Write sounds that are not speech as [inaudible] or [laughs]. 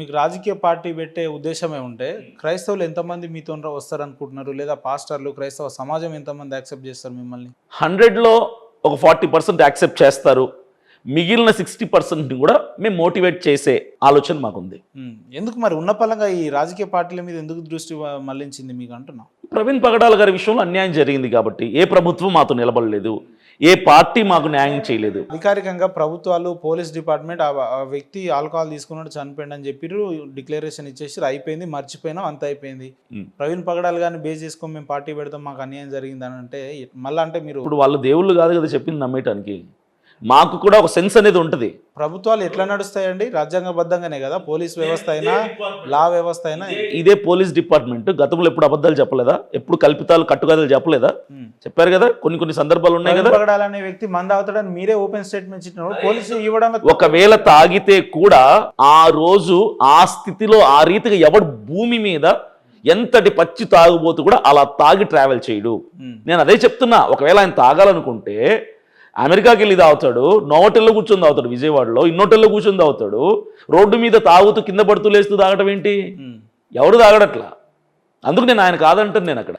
మీకు రాజకీయ పార్టీ పెట్టే ఉద్దేశమే ఉంటే క్రైస్తవులు ఎంతమంది మీతో వస్తారు అనుకుంటున్నారు లేదా పాస్టర్లు క్రైస్తవ సమాజం ఎంతమంది యాక్సెప్ట్ చేస్తారు మిమ్మల్ని? హండ్రెడ్లో ఒక ఫార్టీ పర్సెంట్ యాక్సెప్ట్ చేస్తారు. మిగిలిన సిక్స్టీ పర్సెంట్ని కూడా మేము మోటివేట్ చేసే ఆలోచన మాకుంది. ఎందుకు మరి? ఉన్న పలంగా ఈ రాజకీయ పార్టీల మీద ఎందుకు దృష్టి మళ్ళించింది మీకు అంటున్నా? ప్రవీణ్ పగడాల గారి విషయంలో అన్యాయం జరిగింది కాబట్టి ఏ ప్రభుత్వం మాతో నిలబడలేదు ఏ పార్టీ మాకు న్యాయం చేయలేదు. అధికారికంగా ప్రభుత్వాలు పోలీస్ డిపార్ట్మెంట్ ఆ వ్యక్తి ఆల్కహాల్ తీసుకున్నాడు చనిపోయింది అని చెప్పిర్రు డిక్లరేషన్ ఇచ్చేసి అయిపోయింది మర్చిపోయినాం అంత అయిపోయింది. ప్రవీణ్ పగడాలు కానీ బేస్ చేసుకొని మేము పార్టీ పెడతాం మాకు అన్యాయం జరిగింది అని అంటే మళ్ళీ అంటే మీరు ఇప్పుడు వాళ్ళు దేవుళ్ళు కాదు కదా చెప్పింది నమ్మేయటానికి. మాకు కూడా ఒక సెన్స్ అనేది ఉంటుంది. ప్రభుత్వాలు ఎట్లా నడుస్తాయండి? రాజ్యాంగబద్ధంగానే కదా? పోలీస్ వ్యవస్థ అయినా లా వ్యవస్థ అయినా ఇదే పోలీస్ డిపార్ట్మెంట్. గతంలో ఎప్పుడు అబద్ధాలు చెప్పలేదా? ఎప్పుడు కల్పితాలు కట్టుకథలు చెప్పలేదా. చెప్పారు కదా? కొన్ని కొన్ని సందర్భాలు ఉన్నాయి కదా? పగడాల్ అనే వ్యక్తి మంద అవుతాడని మీరే ఓపెన్ స్టేట్మెంట్ పోలీసు ఇవ్వడం [laughs] ఒకవేళ తాగితే కూడా ఆ రోజు ఆ స్థితిలో ఆ రీతిగా ఎవడు భూమి మీద ఎంతటి పచ్చి తాగుబోతు కూడా అలా తాగి ట్రావెల్ చేయడు. నేను అదే చెప్తున్నా. ఒకవేళ ఆయన తాగాలనుకుంటే అమెరికాకి వెళ్ళి తాగుతాడు నోటెల్లో కూర్చొని తాగుతాడు విజయవాడలో ఇన్నోటెల్లో కూర్చొని తాగుతాడు రోడ్డు మీద తాగుతూ కింద పడుతూ లేస్తూ తాగటం ఏంటి. ఎవడు తాగడట్లా? అందుకు నేను ఆయన కాదంటాను నేను అక్కడ.